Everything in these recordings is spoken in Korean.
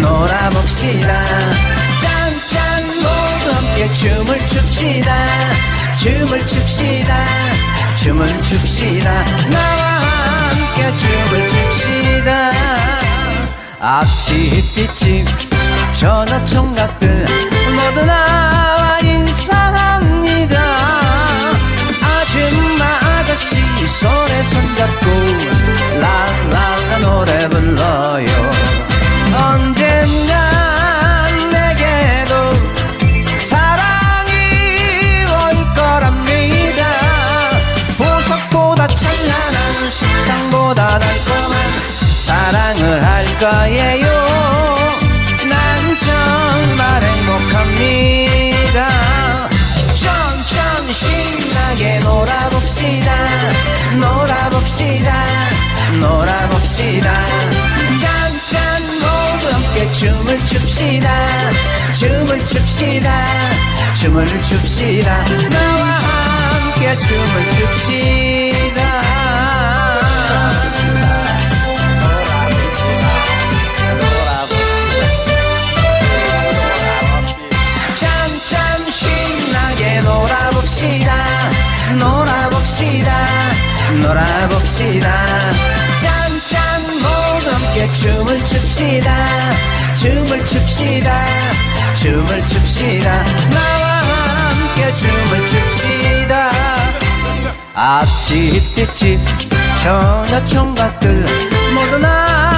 놀아봅시다. 짠짠 모두 함께 춤을 춥시다. 춤을 춥시다. 춤을 춥시다. 나와 함께 춤을 춥시다. 앞집 뒷집 전화 총각들 모두 나와 인사합니다. 아줌마 아저씨 손에 손잡고 거예요. 난 정말 행복합니다. 점점 신나게 놀아봅시다. 놀아봅시다. 놀아봅시다. 짠짠 모두 함께 춤을 춥시다. 춤을 춥시다. 춤을 춥시다. 나와 함께 춤을 춥시다 놀아봅시다. 놀아봅시다. 놀아봅시다. 짠짠 모두 함께 춤을 춥시다. 춤을 춥시다. 춤을 춥시다. 나와 함께 춤을 춥시다. 앞집 뒷집 처녀 총각들 모두 나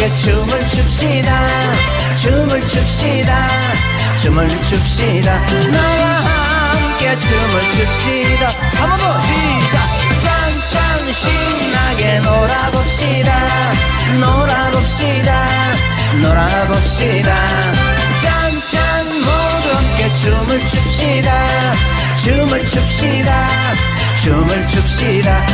함께 춤을 춥시다. 춤을 춥시다. 춤을 춥시다. 나와 함께 춤을 춥시다. 한번더 시작. 짠짠 신나게 놀아봅시다. 놀아봅시다. 놀아봅시다. 짠짠 모두 함께 춤을 춥시다. 춤을 춥시다. 춤을 춥시다